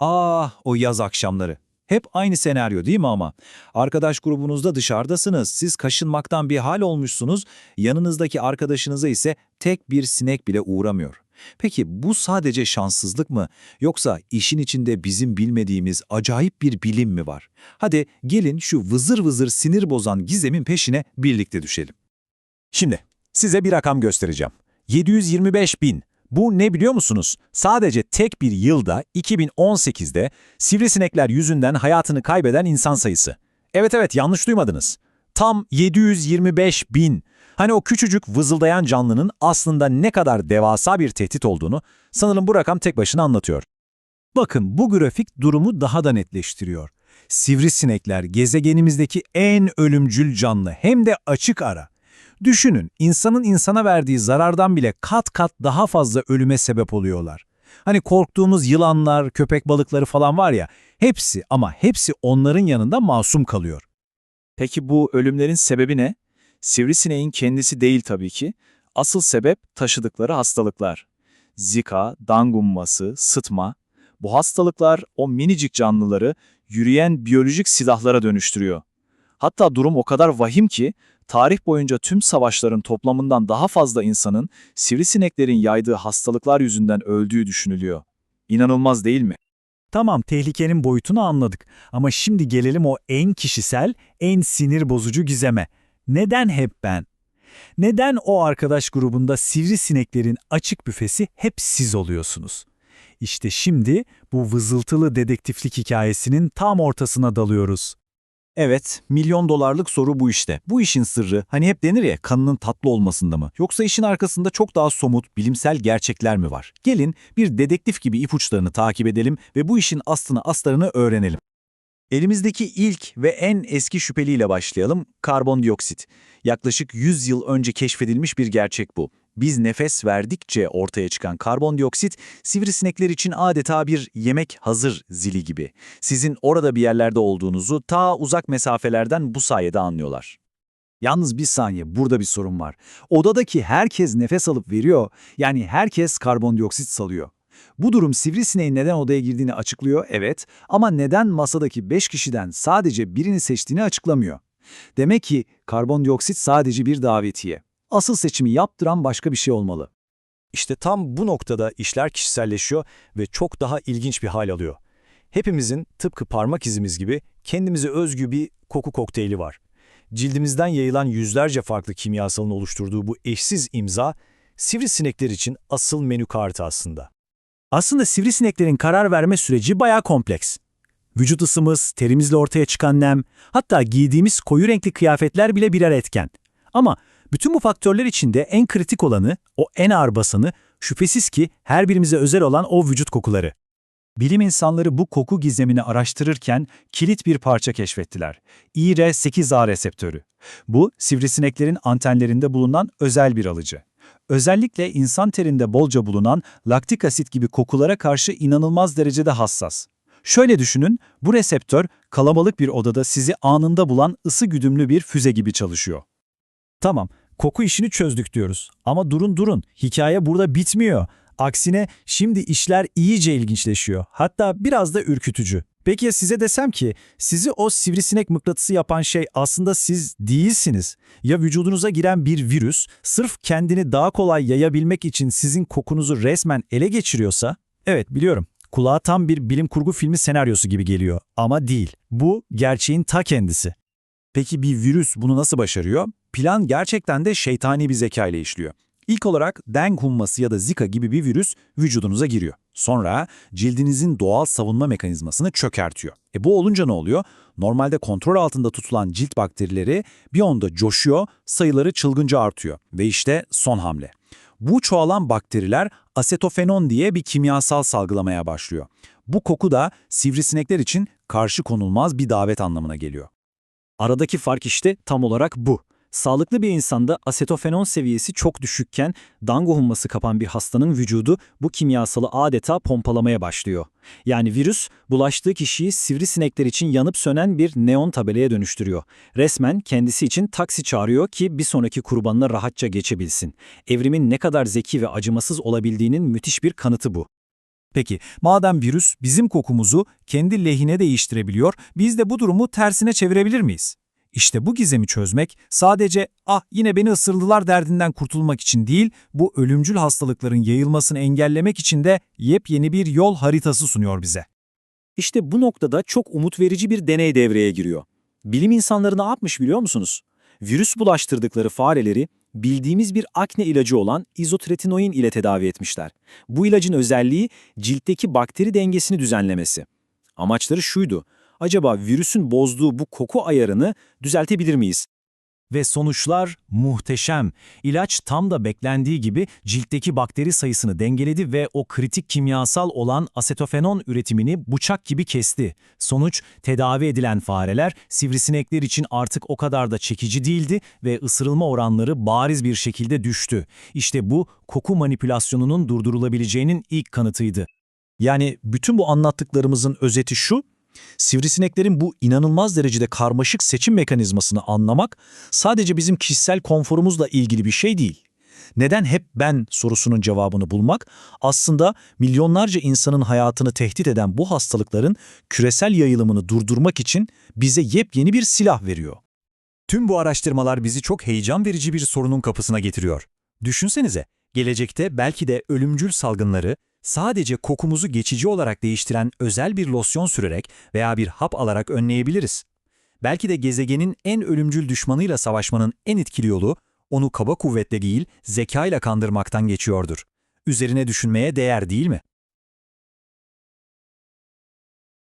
Ah o yaz akşamları. Hep aynı senaryo değil mi ama? Arkadaş grubunuzda dışarıdasınız, siz kaşınmaktan bir hal olmuşsunuz, yanınızdaki arkadaşınıza ise tek bir sinek bile uğramıyor. Peki bu sadece şanssızlık mı yoksa işin içinde bizim bilmediğimiz acayip bir bilim mi var? Hadi gelin şu vızır vızır sinir bozan gizemin peşine birlikte düşelim. Şimdi size bir rakam göstereceğim. 725 bin. Bu ne biliyor musunuz? Sadece tek bir yılda 2018'de sivrisinekler yüzünden hayatını kaybeden insan sayısı. Evet evet yanlış duymadınız. Tam 725 bin. Hani o küçücük vızıldayan canlının aslında ne kadar devasa bir tehdit olduğunu sanırım bu rakam tek başına anlatıyor. Bakın bu grafik durumu daha da netleştiriyor. Sivrisinekler gezegenimizdeki en ölümcül canlı hem de açık ara. Düşünün insanın insana verdiği zarardan bile kat kat daha fazla ölüme sebep oluyorlar. Hani korktuğumuz yılanlar, köpek balıkları falan var ya, hepsi ama hepsi onların yanında masum kalıyor. Peki bu ölümlerin sebebi ne? Sivrisineğin kendisi değil tabii ki. Asıl sebep taşıdıkları hastalıklar. Zika, dangumması, sıtma. Bu hastalıklar o minicik canlıları yürüyen biyolojik silahlara dönüştürüyor. Hatta durum o kadar vahim ki tarih boyunca tüm savaşların toplamından daha fazla insanın sivrisineklerin yaydığı hastalıklar yüzünden öldüğü düşünülüyor. İnanılmaz değil mi? Tamam tehlikenin boyutunu anladık ama şimdi gelelim o en kişisel, en sinir bozucu gizeme. Neden hep ben? Neden o arkadaş grubunda sivrisineklerin açık büfesi hep siz oluyorsunuz? İşte şimdi bu vızıltılı dedektiflik hikayesinin tam ortasına dalıyoruz. Evet, milyon dolarlık soru bu işte. Bu işin sırrı hani hep denir ya kanının tatlı olmasında mı? Yoksa işin arkasında çok daha somut, bilimsel gerçekler mi var? Gelin bir dedektif gibi ipuçlarını takip edelim ve bu işin aslını astarını öğrenelim. Elimizdeki ilk ve en eski şüpheliyle başlayalım, karbondioksit. Yaklaşık 100 yıl önce keşfedilmiş bir gerçek bu. Biz nefes verdikçe ortaya çıkan karbondioksit, sivrisinekler için adeta bir yemek hazır zili gibi. Sizin orada bir yerlerde olduğunuzu ta uzak mesafelerden bu sayede anlıyorlar. Yalnız bir saniye burada bir sorun var. Odadaki herkes nefes alıp veriyor, yani herkes karbondioksit salıyor. Bu durum sivrisineğin neden odaya girdiğini açıklıyor, evet, ama neden masadaki 5 kişiden sadece birini seçtiğini açıklamıyor. Demek ki karbondioksit sadece bir davetiye. Asıl seçimi yaptıran başka bir şey olmalı. İşte tam bu noktada işler kişiselleşiyor ve çok daha ilginç bir hal alıyor. Hepimizin tıpkı parmak izimiz gibi kendimize özgü bir koku kokteyli var. Cildimizden yayılan yüzlerce farklı kimyasalın oluşturduğu bu eşsiz imza, sivrisinekler için asıl menü kartı aslında. Aslında sivrisineklerin karar verme süreci bayağı kompleks. Vücut ısımız, terimizle ortaya çıkan nem, hatta giydiğimiz koyu renkli kıyafetler bile birer etken. Ama bütün bu faktörler içinde en kritik olanı, o en ağır basanı, şüphesiz ki her birimize özel olan o vücut kokuları. Bilim insanları bu koku gizemini araştırırken kilit bir parça keşfettiler. IR8A reseptörü. Bu, sivrisineklerin antenlerinde bulunan özel bir alıcı. Özellikle insan terinde bolca bulunan laktik asit gibi kokulara karşı inanılmaz derecede hassas. Şöyle düşünün, bu reseptör kalabalık bir odada sizi anında bulan ısı güdümlü bir füze gibi çalışıyor. Tamam, koku işini çözdük diyoruz. Ama durun durun, hikaye burada bitmiyor. Aksine şimdi işler iyice ilginçleşiyor. Hatta biraz da ürkütücü. Peki ya size desem ki sizi o sivrisinek mıknatısı yapan şey aslında siz değilsiniz. Ya vücudunuza giren bir virüs sırf kendini daha kolay yayabilmek için sizin kokunuzu resmen ele geçiriyorsa? Evet biliyorum. Kulağa tam bir bilim kurgu filmi senaryosu gibi geliyor ama değil. Bu gerçeğin ta kendisi. Peki bir virüs bunu nasıl başarıyor? Plan gerçekten de şeytani bir zeka ile işliyor. İlk olarak dengue humması ya da zika gibi bir virüs vücudunuza giriyor. Sonra cildinizin doğal savunma mekanizmasını çökertiyor. E bu olunca ne oluyor? Normalde kontrol altında tutulan cilt bakterileri bir anda coşuyor, sayıları çılgınca artıyor. Ve işte son hamle. Bu çoğalan bakteriler asetofenon diye bir kimyasal salgılamaya başlıyor. Bu koku da sivrisinekler için karşı konulmaz bir davet anlamına geliyor. Aradaki fark işte tam olarak bu. Sağlıklı bir insanda asetofenon seviyesi çok düşükken dango humması kapan bir hastanın vücudu bu kimyasalı adeta pompalamaya başlıyor. Yani virüs bulaştığı kişiyi sivrisinekler için yanıp sönen bir neon tabelaya dönüştürüyor. Resmen kendisi için taksi çağırıyor ki bir sonraki kurbanına rahatça geçebilsin. Evrimin ne kadar zeki ve acımasız olabildiğinin müthiş bir kanıtı bu. Peki, madem virüs bizim kokumuzu kendi lehine değiştirebiliyor, biz de bu durumu tersine çevirebilir miyiz? İşte bu gizemi çözmek sadece ah yine beni ısırdılar derdinden kurtulmak için değil, bu ölümcül hastalıkların yayılmasını engellemek için de yepyeni bir yol haritası sunuyor bize. İşte bu noktada çok umut verici bir deney devreye giriyor. Bilim insanları ne yapmış biliyor musunuz? Virüs bulaştırdıkları fareleri bildiğimiz bir akne ilacı olan izotretinoin ile tedavi etmişler. Bu ilacın özelliği ciltteki bakteri dengesini düzenlemesi. Amaçları şuydu. Acaba virüsün bozduğu bu koku ayarını düzeltebilir miyiz? Ve sonuçlar muhteşem. İlaç tam da beklendiği gibi ciltteki bakteri sayısını dengeledi ve o kritik kimyasal olan asetofenon üretimini bıçak gibi kesti. Sonuç, tedavi edilen fareler sivrisinekler için artık o kadar da çekici değildi ve ısırılma oranları bariz bir şekilde düştü. İşte bu koku manipülasyonunun durdurulabileceğinin ilk kanıtıydı. Yani bütün bu anlattıklarımızın özeti şu, sivrisineklerin bu inanılmaz derecede karmaşık seçim mekanizmasını anlamak sadece bizim kişisel konforumuzla ilgili bir şey değil. Neden hep ben sorusunun cevabını bulmak aslında milyonlarca insanın hayatını tehdit eden bu hastalıkların küresel yayılımını durdurmak için bize yepyeni bir silah veriyor. Tüm bu araştırmalar bizi çok heyecan verici bir sorunun kapısına getiriyor. Düşünsenize, gelecekte belki de ölümcül salgınları sadece kokumuzu geçici olarak değiştiren özel bir losyon sürerek veya bir hap alarak önleyebiliriz. Belki de gezegenin en ölümcül düşmanıyla savaşmanın en etkili yolu onu kaba kuvvetle değil, zekayla kandırmaktan geçiyordur. Üzerine düşünmeye değer değil mi?